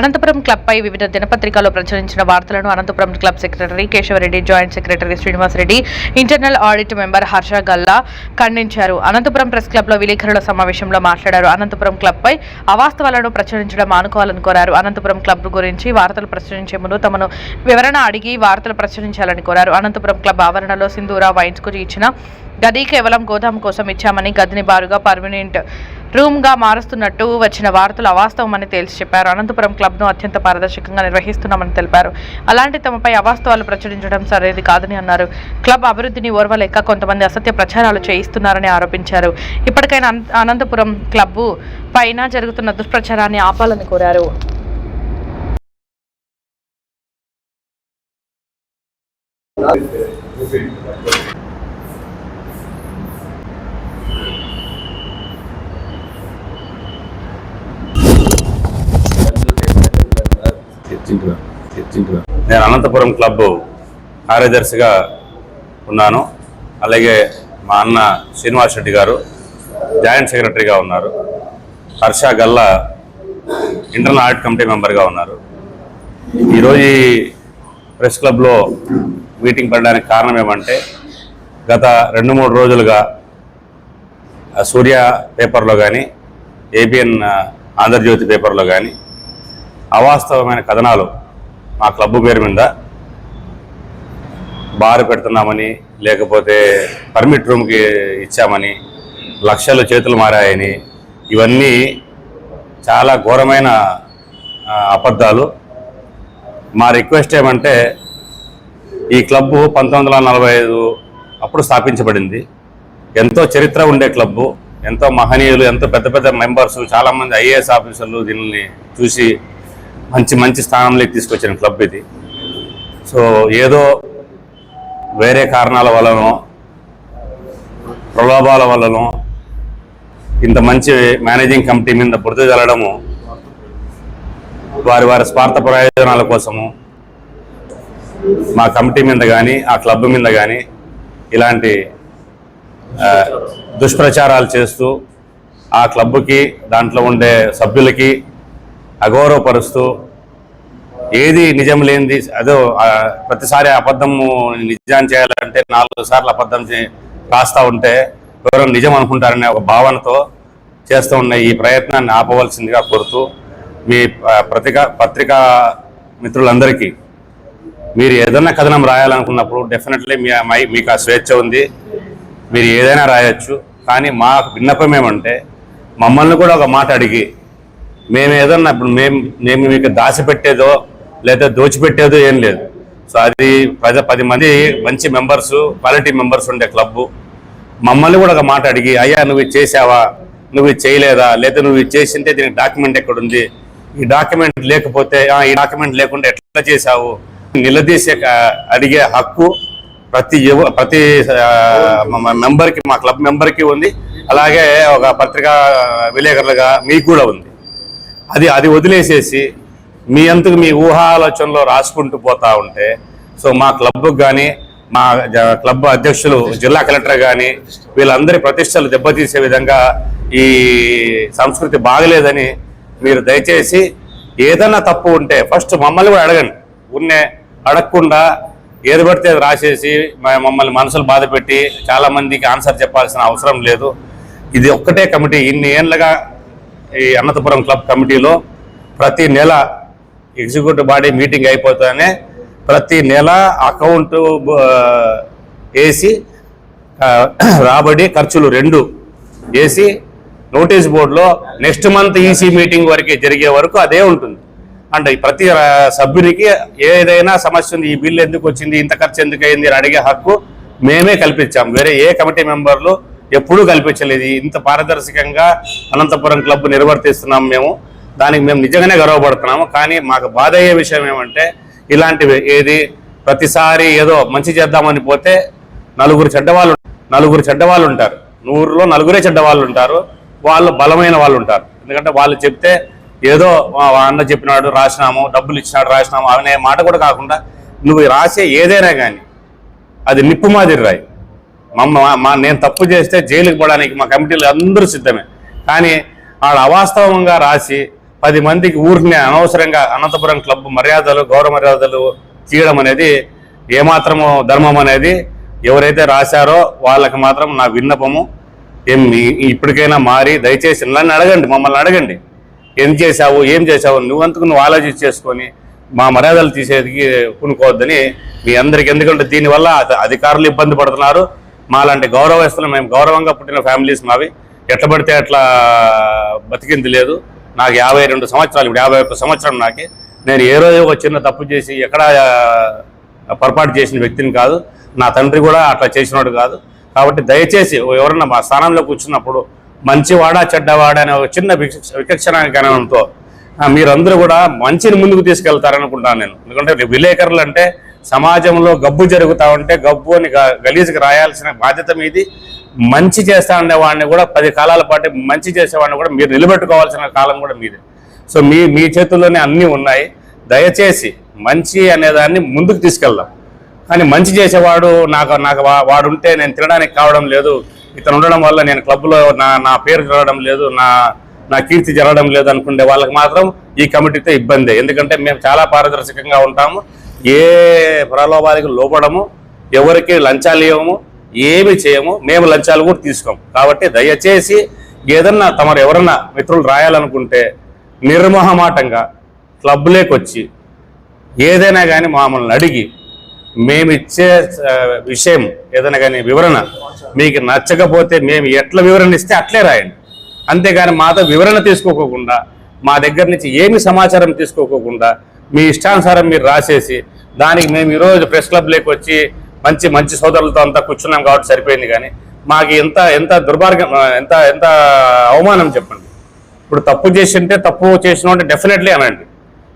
అనంతపురం క్లబ్పై వివిధ దినపత్రికల్లో ప్రచురించిన వార్తలను Anantapuram club secretary Keshavareddy joint secretary Srinivasareddy internal audit member Harsha Galla ఖండించారు. అనంతపురం ప్రెస్ క్లబ్లో విలేకరుల సమావేశంలో మాట్లాడారు. అనంతపురం క్లబ్పై అవాస్తవాలను ప్రచురించడం మానుకోవాలని కోరారు. అనంతపురం క్లబ్ గురించి వార్తలు ప్రచురించే ముందు తమను వివరణ అడిగి వార్తలు ప్రచురించాలని కోరారు. అనంతపురం క్లబ్ ఆవరణలో సింధూరా వైన్స్కు ఇచ్చిన గది కేవలం గోదాం కోసం ఇచ్చామని గదిని బారుగా పర్మనెంట్ రూమ్గా మారుస్తున్నట్టు వచ్చిన వార్తలు అవాస్తవమని తేల్చి చెప్పారు. అనంతపురం క్లబ్ను అత్యంత పారదర్శకంగా నిర్వహిస్తున్నామని తెలిపారు. అలాంటి తమపై అవాస్తవాలు ప్రచురించడం సరైనది కాదని అన్నారు. క్లబ్ అభివృద్ధిని ఓర్వలేక కొంతమంది అసత్య ప్రచారాలు చేయిస్తున్నారని ఆరోపించారు. ఇప్పటికైనా అనంతపురం క్లబ్ పైన జరుగుతున్న దుష్ప్రచారాన్ని ఆపాలని కోరారు. నేను అనంతపురం క్లబ్ కార్యదర్శిగా ఉన్నాను. అలాగే మా అన్న శ్రీనివాస్ రెడ్డి గారు జాయింట్ సెక్రటరీగా ఉన్నారు. Harsha Galla internal audit committee మెంబర్గా ఉన్నారు. ఈరోజు ఈ ప్రెస్ క్లబ్లో మీటింగ్ పెట్టడానికి కారణం ఏమంటే గత రెండు మూడు రోజులుగా సూర్య పేపర్లో కానీ ఏబిఎన్ ఆంధ్రజ్యోతి పేపర్లో కానీ అవాస్తవమైన కథనాలు మా క్లబ్ పేరు మీద బారు పెడుతున్నామని లేకపోతే పర్మిట్ రూమ్కి ఇచ్చామని లక్షలు చేతులు మారాయని ఇవన్నీ చాలా ఘోరమైన అబద్ధాలు. మా రిక్వెస్ట్ ఏమంటే ఈ క్లబ్బు పంతొమ్మిది వందల నలభై ఐదు అప్పుడు స్థాపించబడింది. ఎంతో చరిత్ర ఉండే క్లబ్బు ఎంతో మహనీయులు ఎంతో పెద్ద పెద్ద మెంబర్స్ చాలామంది ఐఏఎస్ ఆఫీసర్లు దీనిని చూసి మంచి మంచి స్థానంలోకి తీసుకొచ్చిన క్లబ్ ఇది. సో ఏదో వేరే కారణాల వలనో ప్రలోభాల వలనో ఇంత మంచి మేనేజింగ్ కమిటీ మీద బురద జల్లడము వారి వారి స్వార్థ ప్రయోజనాల కోసము మా కమిటీ మీద కానీ ఆ క్లబ్ మీద కానీ ఇలాంటి దుష్ప్రచారాలు చేస్తూ ఆ క్లబ్కి దాంట్లో ఉండే సభ్యులకి అగౌరవపరుస్తూ ఏది నిజం లేనిది అదో ఆ, ప్రతిసారి అబద్ధము నిజాన్ని చేయాలంటే నాలుగు సార్లు అబద్ధం చే ఉంటే ఎవరో నిజం అనుకుంటారనే ఒక భావనతో చేస్తూ ఉన్న ఈ ప్రయత్నాన్ని ఆపవలసిందిగా కోరుతూ మీ పత్రిక పత్రికా మిత్రులందరికీ మీరు ఏదైనా కథనం రాయాలనుకున్నప్పుడు డెఫినెట్లీ మీ మై- మీకు ఆ స్వేచ్ఛ ఉంది. మీరు ఏదైనా రాయొచ్చు. కానీ మా విన్నపం ఏమంటే మమ్మల్ని కూడా ఒక మాట అడిగి మేము ఏదన్నా ఇప్పుడు మేము మేము మీకు దాచిపెట్టేదో లేదా దోచిపెట్టేదో ఏం లేదు. సో అది ప్రజ పది మంది మంచి మెంబర్స్ క్వాలిటీ మెంబర్స్ ఉండే క్లబ్బు. మమ్మల్ని కూడా ఒక మాట అడిగి అయ్యా నువ్వు ఇది చేసావా నువ్వు ఇది చేయలేదా? లేదా నువ్వు ఇది చేసింటే దీనికి డాక్యుమెంట్ ఎక్కడుంది? ఈ డాక్యుమెంట్ లేకపోతే ఈ డాక్యుమెంట్ లేకుండా ఎట్లా చేసావు నిలదీసే అడిగే హక్కు ప్రతి యువ ప్రతి మెంబర్కి మా క్లబ్ మెంబర్కి ఉంది. అలాగే ఒక పత్రికా విలేకరులుగా మీకు కూడా ఉంది. అది అది వదిలేసేసి మీ అంతకు మీ ఊహాలోచనలో రాసుకుంటూ పోతా ఉంటే సో మా క్లబ్కు కానీ మా క్లబ్ అధ్యక్షులు జిల్లా కలెక్టర్ కానీ వీళ్ళందరి ప్రతిష్టలు దెబ్బతీసే విధంగా ఈ సంస్కృతి బాగలేదని మీరు దయచేసి ఏదన్నా తప్పు ఉంటే ఫస్ట్ మమ్మల్ని కూడా అడగండి. ఉన్నే అడగకుండా ఏది పడితే అది రాసేసి మమ్మల్ని మనసులు బాధ పెట్టి చాలా మందికి ఆన్సర్ చెప్పాల్సిన అవసరం లేదు. ఇది ఒక్కటే కమిటీ. ఇన్ని ఏళ్ళగా ఈ అనంతపురం క్లబ్ కమిటీలో ప్రతి నెల ఎగ్జిక్యూటివ్ బాడీ మీటింగ్ అయిపోతానే ప్రతి నెల అకౌంట్ వేసి రాబడి ఖర్చులు రెండు వేసి నోటీస్ బోర్డులో నెక్స్ట్ మంత్ ఈసీ మీటింగ్ వరకే జరిగే వరకు అదే ఉంటుంది. అంటే ప్రతి సభ్యునికి ఏదైనా సమస్య ఉంది ఈ బిల్లు ఎందుకు వచ్చింది ఇంత ఖర్చు ఎందుకు అయింది అని అడిగే హక్కు మేమే కల్పించాం. వేరే ఏ కమిటీ మెంబర్లు ఎప్పుడూ కల్పించలేదు. ఇంత పారదర్శకంగా అనంతపురం క్లబ్ నిర్వర్తిస్తున్నాం మేము. దానికి మేము నిజంగానే గర్వపడుతున్నాము. కానీ మాకు బాధ అయ్యే విషయం ఏమంటే ఇలాంటివి ఏది ప్రతిసారి ఏదో మంచి చేద్దామని పోతే నలుగురు చెడ్డవాళ్ళు నలుగురు చెడ్డవాళ్ళు ఉంటారు. నూరులో నలుగురే చెడ్డవాళ్ళు ఉంటారు. వాళ్ళు బలమైన వాళ్ళు ఉంటారు. ఎందుకంటే వాళ్ళు చెప్తే ఏదో అన్న చెప్పినాడు రాసినాము డబ్బులు ఇచ్చినాడు రాసినాము అనే మాట కూడా కాకుండా నువ్వు రాసే ఏదైనా కానీ అది నిప్పు మాదిరి రాయి. మమ్మ మా నేను తప్పు చేస్తే జైలుకి పోవడానికి మా కమిటీలు అందరూ సిద్ధమే. కానీ ఆడ అవాస్తవంగా రాసి పది మందికి ఊరిని అనవసరంగా అనంతపురం క్లబ్ మర్యాదలు గౌరవ మర్యాదలు తీయడం అనేది ఏమాత్రము ధర్మం అనేది ఎవరైతే రాశారో వాళ్ళకి మాత్రం నా విన్నపము. ఏం ఇప్పటికైనా మారి దయచేసి నన్ను అడగండి మమ్మల్ని అడగండి. ఏం చేశావు ఏం చేశావు నువ్వంతకు నువ్వు ఆలోచించి చేసుకొని మా మర్యాదలు తీసేది కొనుక్కోవద్దని మీ అందరికి ఎందుకంటే దీనివల్ల అధికారులు ఇబ్బంది పడుతున్నారు. మాలాంటి గౌరవస్తులు మేము గౌరవంగా పుట్టిన ఫ్యామిలీస్ మావి. ఎట్లా పడితే అట్లా బతికింది లేదు. నాకు యాభై రెండు సంవత్సరాలు ఇప్పుడు యాభై ఒక్క సంవత్సరం నాకే. నేను ఏ రోజు ఒక చిన్న తప్పు చేసి ఎక్కడ పొరపాటు చేసిన వ్యక్తిని కాదు. నా తండ్రి కూడా అట్లా చేసినాడు కాదు. కాబట్టి దయచేసి ఎవరన్నా మా స్థానంలో కూర్చున్నప్పుడు మంచివాడా చెడ్డవాడా అనే ఒక చిన్న విచక్ష- విచక్షణ జ్ఞానంతో మీరందరూ కూడా మంచిని ముందుకు తీసుకెళ్తారనుకుంటాను నేను. ఎందుకంటే విలేకరులు అంటే సమాజంలో గబ్బు జరుగుతా ఉంటే గబ్బు అని గలీజుకి రాయాల్సిన బాధ్యత మీది. మంచి చేస్తా ఉండేవాడిని కూడా పది కాలాల పాటు మంచి చేసేవాడిని కూడా మీరు నిలబెట్టుకోవాల్సిన కాలం కూడా మీదే. సో మీ మీ చేతుల్లోనే అన్నీ ఉన్నాయి. దయచేసి మంచి అనేదాన్ని ముందుకు తీసుకెళ్దాం. కానీ మంచి చేసేవాడు నాకు నాకు వాడుంటే వాడు ఉంటే నేను తినడానికి కావడం లేదు. ఇతను ఉండడం వల్ల నేను క్లబ్లో నా నా పేరు జరగడం లేదు. నా నా కీర్తి జరగడం లేదు అనుకునే వాళ్ళకి మాత్రం ఈ కమిటీతో ఇబ్బంది. ఎందుకంటే మేము చాలా పారదర్శకంగా ఉంటాము. ఏ ప్రలోభాలకు లోపడము ఎవరికి లంచాలు ఇవ్వము ఏమి చేయము మేము లంచాలు కూడా తీసుకోము కాబట్టి దయచేసి ఏదన్నా తమరు ఎవరన్నా మిత్రులు రాయాలనుకుంటే నిర్మహమాటంగా క్లబ్లోకి వచ్చి ఏదైనా కానీ మమ్మల్ని అడిగి మేమిచ్చే విషయం ఏదైనా కానీ వివరణ మీకు నచ్చకపోతే మేము ఎట్లా వివరణ ఇస్తే అట్లే రాయండి. అంతేగాని మాతో వివరణ తీసుకోకోకుండా మా దగ్గర నుంచి ఏమి సమాచారం తీసుకోకోకుండా మీ ఇష్టానుసారం మీరు రాసేసి దానికి మేము ఈరోజు ప్రెస్ క్లబ్లోకి వచ్చి మంచి మంచి సోదరులతో అంతా కూర్చున్నాం కాబట్టి సరిపోయింది కానీ మాకు ఎంత ఎంత దుర్మార్గం ఎంత ఎంత అవమానం చెప్పండి. ఇప్పుడు తప్పు చేసి ఉంటే తప్పు చేసిన అంటే డెఫినెట్లీ అనండి.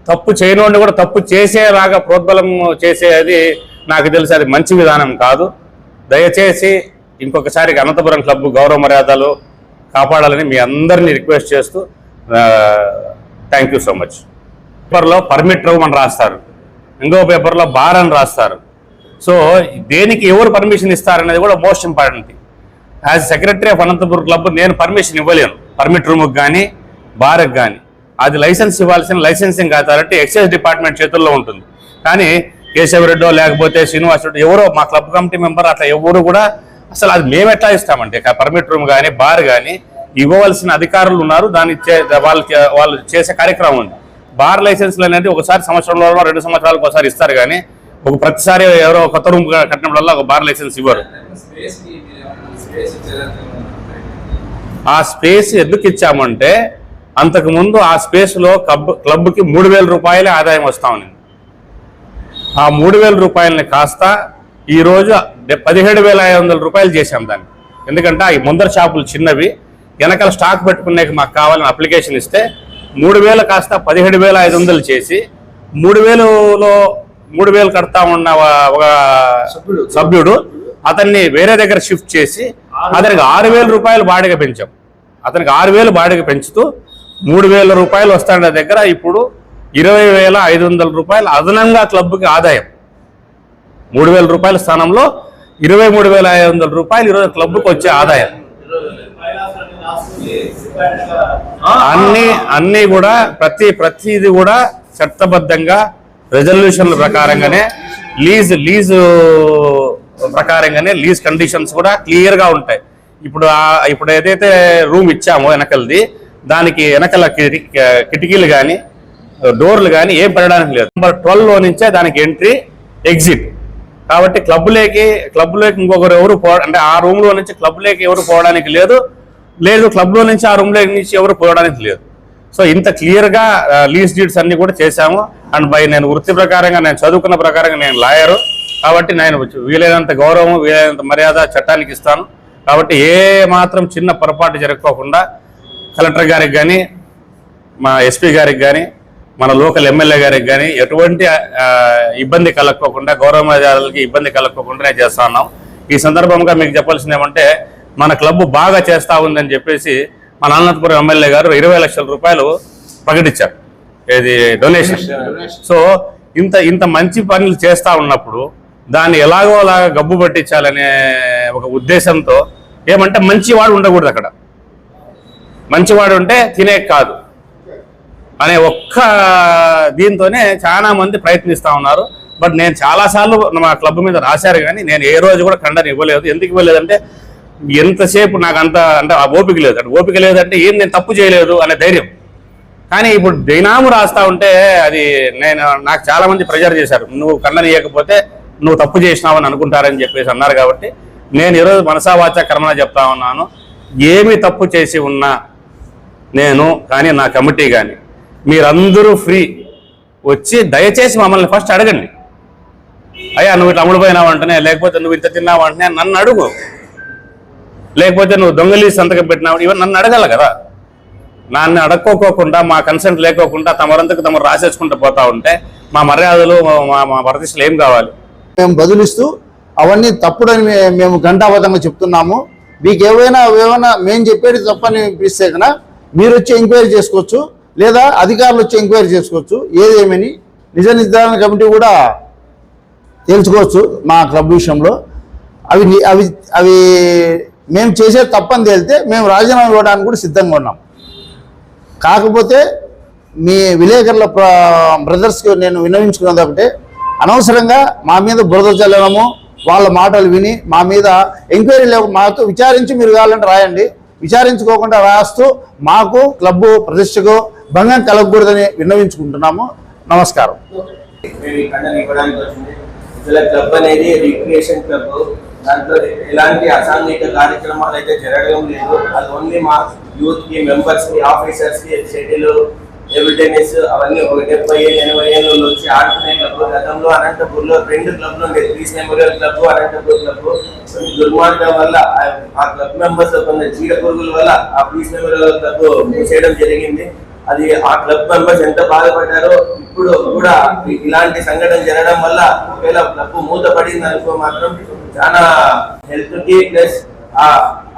తప్పు చేయనోడిని కూడా తప్పు చేసేలాగా ప్రోద్బలం చేసేది నాకు తెలిసి అది మంచి విధానం కాదు. దయచేసి ఇంకొకసారి అనంతపురం క్లబ్ గౌరవ మర్యాదలు కాపాడాలని మీ అందరినీ రిక్వెస్ట్ చేస్తూ థ్యాంక్ యూ సో మచ్ పేపర్లో పర్మిట్ రూమ్ అని రాస్తారు. ఇంకో పేపర్లో బార్ అని రాస్తారు. సో దేనికి ఎవరు పర్మిషన్ ఇస్తారనేది కూడా most important as secretary of Anantapuram club నేను పర్మిషన్ ఇవ్వలేను. పర్మిట్ రూమ్కి కానీ బార్కి కానీ అది లైసెన్స్ ఇవ్వాల్సిన లైసెన్సింగ్ అథారిటీ ఎక్సైజ్ డిపార్ట్మెంట్ చేతుల్లో ఉంటుంది. కానీ కేశవరెడ్డో లేకపోతే శ్రీనివాసరెడ్డి ఎవరో మా క్లబ్ కమిటీ మెంబర్ అట్లా ఎవరు కూడా అసలు అది మేము ఎట్లా ఇస్తామంటే పర్మిట్ రూమ్ కానీ బార్ కానీ ఇవ్వవలసిన అధికారులు ఉన్నారు. దాన్ని చే- వాళ్ళు వాళ్ళు చేసే కార్యక్రమం ఉంది. బార్ లైసెన్స్లు అనేది ఒకసారి సంవత్సరంలో రెండు సంవత్సరాలకు ఒకసారి ఇస్తారు కానీ ఒక ప్రతిసారి ఎవరో కొత్త రూమ్ కట్టినప్పుడల్లా ఒక బార్ లైసెన్స్ ఇవ్వరు. ఆ స్పేస్ ఎందుకు ఇచ్చామంటే అంతకుముందు ఆ స్పేస్లో క్లబ్ క్లబ్కి మూడు వేల రూపాయలే ఆదాయం వస్తా ఉంది ఆ మూడు వేల రూపాయలని కాస్త ఈరోజు పదిహేడు వేల ఐదు వందల రూపాయలు చేశాం దాన్ని. ఎందుకంటే ఆ ముందర షాపులు చిన్నవి వెనకాల స్టాక్ పెట్టుకునే మాకు కావాలని అప్లికేషన్ ఇస్తే మూడు వేలు కాస్త పదిహేడు వేల ఐదు వందలు చేసి మూడు వేలులో మూడు వేలు కడతా ఉన్న ఒక-. సభ్యుడు అతన్ని వేరే దగ్గర షిఫ్ట్ చేసి అతనికి ఆరు వేల రూపాయలు బాడిగ పెంచాం. అతనికి ఆరు వేలు బాడిగ పెంచుతూ మూడు వేల రూపాయలు వస్తాడ దగ్గర ఇప్పుడు ఇరవై వేల ఐదు వందల రూపాయలు అదనంగా క్లబ్కి ఆదాయం. మూడు వేల రూపాయల స్థానంలో ఇరవై మూడు వేల ఐదు వందల రూపాయలు ఈరోజు క్లబ్కి వచ్చే ఆదాయం. అన్ని అన్ని కూడా ప్రతి ప్రతిది కూడా చట్టబద్ధంగా రెజల్యూషన్ల ప్రకారంగానే లీజ్ లీజు ప్రకారంగానే లీజ్ కండిషన్స్ కూడా క్లియర్గా ఉంటాయి. ఇప్పుడు ఇప్పుడు ఏదైతే రూమ్ ఇచ్చామో వెనకలది దానికి వెనకల కిటి- కిటికీలు కానీ డోర్లు కానీ ఏం పెట్టడానికి లేదు. నెంబర్ ట్వెల్వ్లో నుంచే దానికి ఎంట్రీ ఎగ్జిట్ కాబట్టి క్లబ్లోకి క్లబ్లోకి ఇంకొకరు ఎవరు పో అంటే ఆ రూమ్లో నుంచి క్లబ్లోకి ఎవరు పోవడానికి లేదు. లేదు క్లబ్లో నుంచి ఆ రూమ్లో నుంచి ఎవరు పోవడానికి లేదు. సో ఇంత క్లియర్గా లీజ్ డీడ్స్ అన్నీ కూడా చేశాము. అండ్ బై నేను వృత్తి ప్రకారంగా నేను చదువుకున్న ప్రకారంగా నేను లాయరు కాబట్టి నేను వీలైనంత గౌరవం వీలైనంత మర్యాద చట్టానికి ఇస్తాను. కాబట్టి ఏ మాత్రం చిన్న పొరపాటు జరగకోకుండా కలెక్టర్ గారికి కానీ మా ఎస్పీ గారికి కానీ మన లోకల్ ఎమ్మెల్యే గారికి కానీ ఎటువంటి ఇబ్బంది కలక్కోకుండా గౌరవ మర్యాదలకి ఇబ్బంది కలక్కోకుండా నేను చేస్తా ఉన్నాం. ఈ సందర్భంగా మీకు చెప్పాల్సింది ఏమంటే మన క్లబ్ బాగా చేస్తూ ఉందని చెప్పేసి మన అనంతపురం ఎమ్మెల్యే గారు ఇరవై లక్షల రూపాయలు ప్రకటించారు. ఇది డొనేషన్. సో ఇంత ఇంత మంచి పనులు చేస్తూ ఉన్నప్పుడు దాన్ని ఎలాగో అలాగా గబ్బు పట్టించాలనే ఒక ఉద్దేశంతో ఏమంటే మంచివాడు ఉండకూడదు అక్కడ. మంచివాడు ఉంటే తినే కాదు. అనే ఒక్క దీంతోనే చాలా మంది ప్రయత్నిస్తూ ఉన్నారు. బట్ నేను చాలాసార్లు మా క్లబ్ మీద రాశారు కానీ నేను ఏ రోజు కూడా ఖండన ఇవ్వలేదు. ఎందుకు ఇవ్వలేదంటే ఎంతసేపు నాకు అంత అంటే ఆ ఓపిక లేదు. అంటే ఓపిక లేదంటే ఏం నేను తప్పు చేయలేదు అనే ధైర్యం. కానీ ఇప్పుడు దినాము రాస్తా ఉంటే అది నేను నాకు చాలా మంది ప్రెజర్ చేశారు. నువ్వు ఖండన ఇవ్వకపోతే నువ్వు తప్పు చేసినావు అని అనుకుంటారని చెప్పేసి అన్నారు కాబట్టి నేను ఈరోజు మనసావాచ కర్మన చెప్తా ఉన్నాను. ఏమి తప్పు చేసి ఉన్నా నేను కానీ నా కమిటీ కానీ మీరందరూ ఫ్రీ వచ్చి దయచేసి మమ్మల్ని ఫస్ట్ అడగండి. అయ్యా నువ్వు ఇట్లా అమ్ముడుపోయినావు అంటనే లేకపోతే నువ్వు ఇంత తిన్నావు అంటనే నన్ను అడుగు. లేకపోతే నువ్వు దొంగలి సంతకం పెట్టినావు ఇవన్నీ నన్ను అడగాలి కదా. నన్ను అడక్కోకోకుండా మా కన్సెంట్ లేకోకుండా తమరంతకు తమరు రాసేసుకుంటూ పోతా ఉంటే మా మర్యాదలు మా మా ప్రతిష్టలు ఏం కావాలి? మేము బదులిస్తూ అవన్నీ తప్పుడని మేము ఘంటాబద్ధంగా చెప్తున్నాము. మీకు ఏవైనా ఏమైనా మేము చెప్పేది తప్పని అనిపిస్తే కనుక మీరు వచ్చి ఎంక్వైరీ చేసుకోవచ్చు. లేదా అధికారులు వచ్చి ఎంక్వైరీ చేసుకోవచ్చు. ఏదేమని నిజ నిర్ధారణ కమిటీ కూడా తెలుసుకోవచ్చు మా క్లబ్ విషయంలో. అవి అవి అవి మేము చేసే తప్పని తేలితే మేము రాజీనామా ఇవ్వడానికి కూడా సిద్ధంగా ఉన్నాం. కాకపోతే మీ విలేకరుల బ్రదర్స్కి నేను విన్నవించుకున్నది ఒకటే. అనవసరంగా మా మీద బురద చల్లడము వాళ్ళ మాటలు విని మా మీద ఎంక్వైరీ లేవు. మాతో విచారించి మీరు కావాలంటే రాయండి. విచారించుకోకుండా రాస్తూ మాకు క్లబ్బు ప్రతిష్టకు భంగం కలగకూడదని విన్నవించుకుంటున్నాము. నమస్కారం. మేము ఇవ్వడానికి వచ్చింది. క్లబ్ అనేది రిక్రియేషన్ క్లబ్. దాంట్లో ఎలాంటి అసాంఘిక కార్యక్రమాలు అయితే జరగడం లేదు. అది ఓన్లీ మా యూత్కి మెంబర్స్కి ఆఫీసర్స్కి షటిల్ టేబుల్ టెన్నిస్ అవన్నీ ఒక డెబ్బై ఏళ్ళు ఎనభై ఏళ్ళు వచ్చి ఆడుకునే క్లబ్. గతంలో అనంతపూర్లో రెండు క్లబ్లు ఉండేది peace memorial club Anantapur club. దుర్మార్గం వల్ల ఆ- క్లబ్ మెంబర్స్ కొంత చీడ పురుగుల వల్ల ఆ పీస్ మెమోరియల్ క్లబ్ చేయడం జరిగింది. అది ఆ క్లబ్ మెంబర్స్ ఎంత బాధపడ్డారో ఇప్పుడు కూడా ఇలాంటి సంఘటన జరగడం వల్ల ఒకవేళ క్లబ్ మూతపడింది అనుకో మాత్రం చాలా హెల్త్కి ప్లస్ ఆ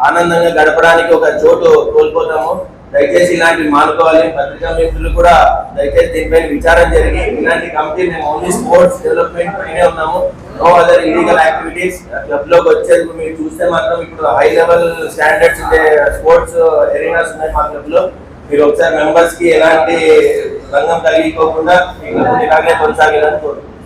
ఆనందంగా గడపడానికి ఒక చోటు కోల్పోతాము. దయచేసి ఇలాంటివి మానుకోవాలి. పత్రికా మిత్రులు కూడా దయచేసి దీనిపైన విచారం జరిగి ఇలాంటి కమిటీ మేము ఓన్లీ స్పోర్ట్స్ డెవలప్మెంట్ పైనే ఉన్నాము. నో అదర్ ఇలీగల్ యాక్టివిటీస్ క్లబ్లోకి వచ్చేందుకు మీరు చూస్తే మాత్రం ఇప్పుడు హై లెవెల్ స్టాండర్డ్స్ ఉండే స్పోర్ట్స్ ఎరీనాస్ ఉన్నాయి మా క్లబ్లో. మీరు ఒకసారి మెంబర్స్ కి ఎలాంటి రంగం తగిలిపోకుండా ఇలాగే కొనసాగాలని కోరుకుంటున్నాను